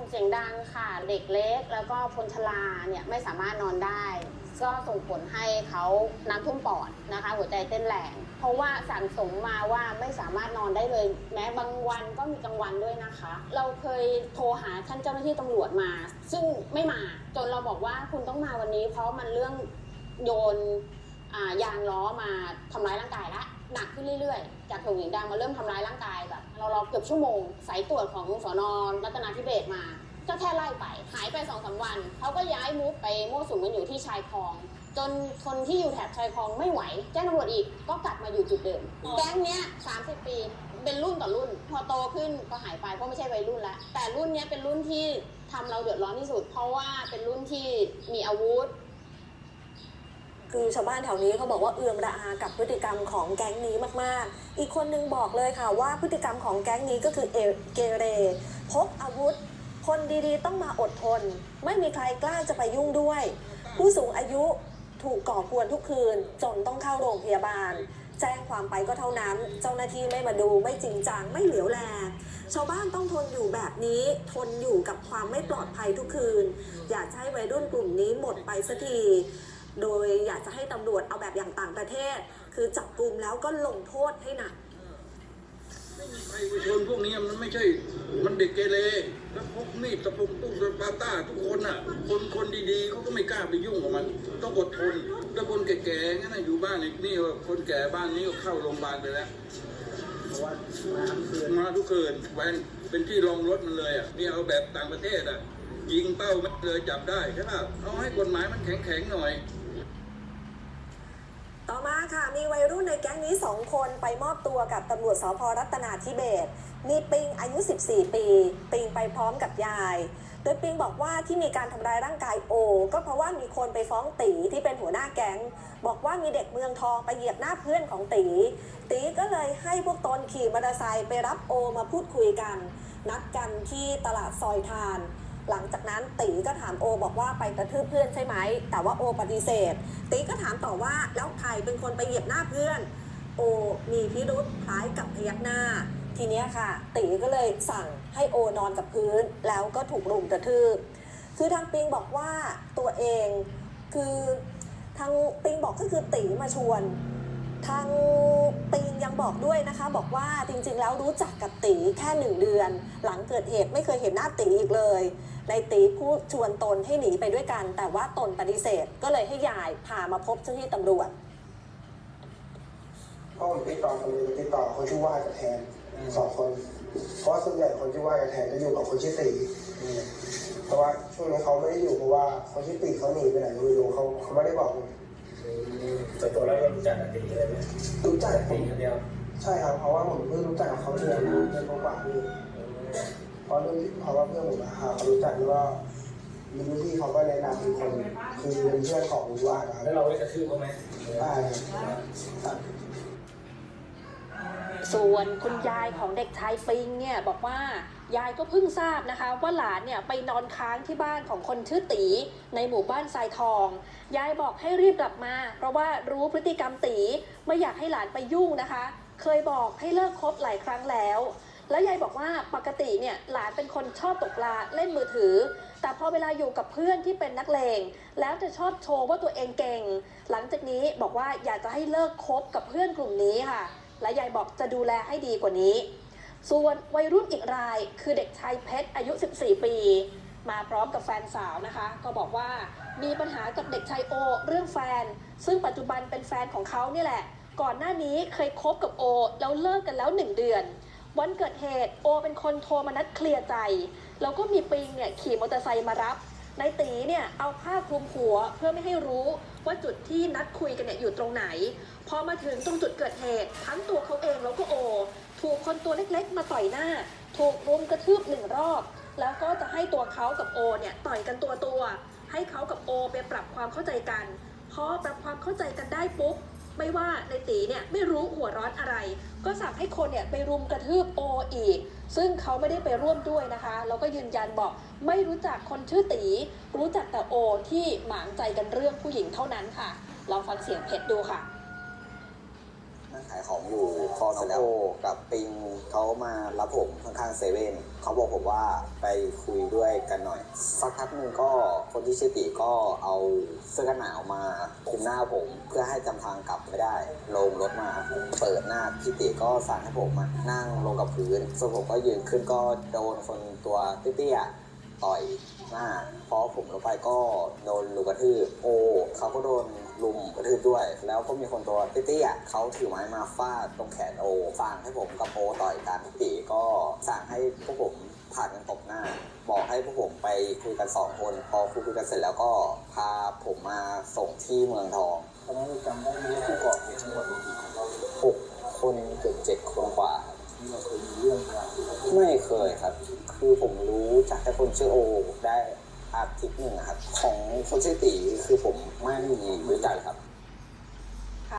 ส่งเสียงดังค่ะ เด็กเล็ก แล้วก็คนชราเนี่ยไม่สามารถนอนได้ ก็ส่งผลให้เขาน้ำท่วมปอดนะคะ หัวใจเต้นแรง เพราะว่าสั่งสมมาว่าไม่สามารถนอนได้เลย แม้บางวันก็มีกลางวันด้วยนะคะ เราเคยโทรหาท่านเจ้าหน้าที่ตำรวจมา ซึ่งไม่มาจนเราบอกว่าคุณต้องมาวันนี้ เพราะมันเรื่องโยนยางล้อมาทำร้ายร่างกายละ หนักขึ้นเรื่อยๆ จากถงหญิงดังมาเริ่มทำร้ายร่างกายแบบเรารอเกือบชั่วโมง สายตรวจของสอนอรัตนาธิเบศรมา ก็แค่ไล่ไป หายไปสองสามวัน เขาก็ย้ายมูฟไปมั่วสุมกันอยู่ที่ชายคลอง จนคนที่อยู่แถบชายคลองไม่ไหว แจ้งตำรวจอีก ก็กลับมาอยู่จุดเดิม แก๊งเนี้ย30 ปี เป็นรุ่นต่อรุ่น พอโตขึ้นก็หายไปเพราะไม่ใช่วัยรุ่นละแต่รุ่นเนี้ยเป็นรุ่นที่ทำเราเดือดร้อนที่สุด เพราะว่าเป็นรุ่นที่มีอาวุธ คือชาวบ้านแถวนี้เขาบอกว่าเอือมระอากับพฤติกรรมของแก๊งนี้มากๆ อีกคนนึงบอกเลยค่ะว่าพฤติกรรมของแก๊งนี้ก็คือเอเกเรพกอาวุธ คนดีๆ ต้องมาอดทน ไม่มีใครกล้าจะไปยุ่งด้วย ผู้สูงอายุถูกก่อกวนทุกคืน จนต้องเข้าโรงพยาบาล แจ้งความไปก็เท่านั้น เจ้าหน้าที่ไม่มาดูไม่จริงจังไม่เหลียวแลชาวบ้านต้องทนอยู่แบบนี้ทนอยู่กับความไม่ปลอดภัยทุกคืน อยากให้วัยรุ่นกลุ่มนี้หมดไปสักที โดยอยากจะให้ตำรวจเอาแบบอย่างต่างประเทศ คือจับกลุ่มแล้วก็ลงโทษให้หนักไม่มีใครไปชนพวกนี้มันไม่ใช่ มันเด็กเกเรแล้วพกมีดตะปุกตุ้งตะปาต้าทุกคนอะ คนคนดีๆเขาก็ไม่กล้าไปยุ่งกับมัน ต้องอดทน แล้วคนแก่ๆงั้นนะอยู่บ้านอีกนี่คนแก่บ้านนี้ก็เข้าโรงพยาบาลไปแล้วมาทุกคืนมาทุกคืนแวนเป็นที่รองรถมันเลยอะนี่เอาแบบต่างประเทศอะ ยิงเป้าไม่เลยจับได้ใช่ป่ะเอาให้กฎหมายมันแข็งๆหน่อย ต่อมาค่ะมีวัยรุ่นในแก๊งนี้ 2 คนไปมอบตัวกับตำรวจสพรัตนาธิเบศมีปิงอายุ 14 ปี ปิงไปพร้อมกับยาย โดยปิงบอกว่าที่มีการทำร้ายร่างกายโอ ก็เพราะว่ามีคนไปฟ้องตีที่เป็นหัวหน้าแก๊ง บอกว่ามีเด็กเมืองทองไปเหยียบหน้าเพื่อนของตี ตีก็เลยให้พวกตนขี่มอเตอร์ไซค์ไปรับโอมาพูดคุยกัน นัดกันที่ตลาดซอยทาน หลังจากนั้นตีก็ถามโอบอกว่าไปกระทืบเพื่อนใช่ไหม แต่ว่าโอปฏิเสธ ตีก็ถามต่อว่าแล้วใครเป็นคนไปเหยียบหน้าเพื่อน โอมีพิรุษคล้ายกับพยักหน้า ทีเนี้ยค่ะ ตีก็เลยสั่งให้โอนอนกับพื้น แล้วก็ถูกรุมกระทืบ คือทางปิงบอกว่าตัวเองคือทางปิงบอกก็คือตีมาชวนทางปิงยังบอกด้วยนะคะ บอกว่าจริงๆแล้วรู้จักกับตีแค่หนึ่งเดือน หลังเกิดเหตุไม่เคยเห็นหน้าตีอีกเลย ในตีพูดชวนตนให้หนีไปด้วยกัน แต่ว่าตนปฏิเสธก็เลยให้ยายพามาพบเจ้าหน้าที่ตำรวจเพราะผมติดต่อคนนึงติดต่อคนชื่อว่ากับแทนสองคนเพราะว่าส่วนใหญ่คนชื่อว่ากับแทนจะอยู่กับคนชื่อตีเพราะว่าช่วงนี้เขาไม่ได้อยู่เพราะว่าคนชื่อตีเขาหนีไปไหนก็ไม่รู้เขาเขาไม่ได้บอกผมแต่ตัวเราก็รู้จักกันดีเลยไหมรู้จักผตีมคนเดียวใช่ครับเพราะว่าผมเพิ่งรู้จักกับเขาเดือนเดือนกว่าๆนี่เพ ราะรุ่นเพราะว่าเพื่อนผมอะครับเขารู้จักแล้วก็มีรุ่นพี่เขาก็แนะนำเป็นคนคือเป็นเพื่อนของวิวาครับแล้วเราได้กระทืบเขาไหมได้ครับ ส่วนคุณยายของเด็กชายปิงเนี่ยบอกว่ายายก็เพิ่งทราบนะคะ ว่าหลานเนี่ยไปนอนค้างที่บ้านของคนชื่อตีในหมู่บ้านทรายทอง ยายบอกให้รีบกลับมา เพราะว่ารู้พฤติกรรมตีไม่อยากให้หลานไปยุ่งนะคะ เคยบอกให้เลิกคบหลายครั้งแล้ว แล้วยายบอกว่าปกติเนี่ยหลานเป็นคนชอบตกปลาเล่นมือถือ แต่พอเวลาอยู่กับเพื่อนที่เป็นนักเลง แล้วจะชอบโชว์ว่าตัวเองเก่ง หลังจากนี้บอกว่าอยากจะให้เลิกคบกับเพื่อนกลุ่มนี้ค่ะ และยายบอกจะดูแลให้ดีกว่านี้ ส่วนวัยรุ่นอีกรายคือเด็กชายเพชรอายุ 14 ปี มาพร้อมกับแฟนสาวนะคะ ก็บอกว่ามีปัญหากับเด็กชายโอ เรื่องแฟน ซึ่งปัจจุบันเป็นแฟนของเขาเนี่ยแหละ ก่อนหน้านี้เคยคบกับโอแล้วเลิกกันแล้ว 1 เดือน วันเกิดเหตุโอเป็นคนโทรมานัดเคลียร์ใจ แล้วก็มีปิงเนี่ยขี่มอเตอร์ไซค์มารับนายตีเนี่ยเอาผ้าคลุมหัวเพื่อไม่ให้รู้ว่าจุดที่นัดคุยกันเนี่ยอยู่ตรงไหน พอมาถึงตรงจุดเกิดเหตุ ทั้งตัวเขาเองแล้วก็โอ ถูกคนตัวเล็กๆ มาต่อยหน้า ถูกรุมกระทืบหนึ่งรอบ แล้วก็จะให้ตัวเขากับโอเนี่ยต่อยกันตัวตัวให้เขากับโอไปปรับความเข้าใจกัน พอปรับความเข้าใจกันได้ปุ๊บ ไม่ว่าในตีเนี่ยไม่รู้หัวร้อนอะไร ก็สั่งให้คนเนี่ยไปรุมกระทืบโออีก ซึ่งเขาไม่ได้ไปร่วมด้วยนะคะแล้วก็ยืนยันบอกไม่รู้จักคนชื่อตี รู้จักแต่โอที่หมางใจกันเรื่องผู้หญิงเท่านั้นค่ะ ลองฟังเสียงเพชรดูค่ะ ขายของอยู่พอน้องโอกับปิงเขามารับผมข้างๆเซเว่นเขาบอกผมว่าไปคุยด้วยกันหน่อย สักพักหนึ่งก็คนที่ชื่อติก็เอาเสื้อกันหนาวมาคลุมหน้าผม เพื่อให้จำทางกลับไม่ได้ ลงรถมาเปิดหน้าพี่ติก็สั่งให้ผมอะนั่งลงกับพื้นส่วนผมก็ยืนขึ้นก็โดนคนตัวเตี้ยต่อยหน้าพอผมลงไปก็โดนลุมกระทืบโอ เขาก็โดนลุมกระทืบด้วย แล้วก็มีคนตัวเตี้ยๆเขาถือไม้มาฟาดตรงแขนโอสั่งให้ผมกับโอต่อยกันพี่ติก็สั่งให้พวกผมผ่านกันตบหน้า บอกให้พวกผมไปคุยกันสองคน พอคุยกันเสร็จแล้วก็พาผมมาส่งที่เมืองทองตอนนั้นจำได้ไหมว่าผู้ก่อเหตุทั้งหมดมีกี่คนหกคนเกือบเจ็ดคนกว่าที่เราเคยมีเรื่องราวไม่เคยครับ คือผมรู้จากแต่คนชื่อโอได้ อาทิตย์หนึ่งอะครับของคนชื่อตีคือผมไม่รู้จักครับ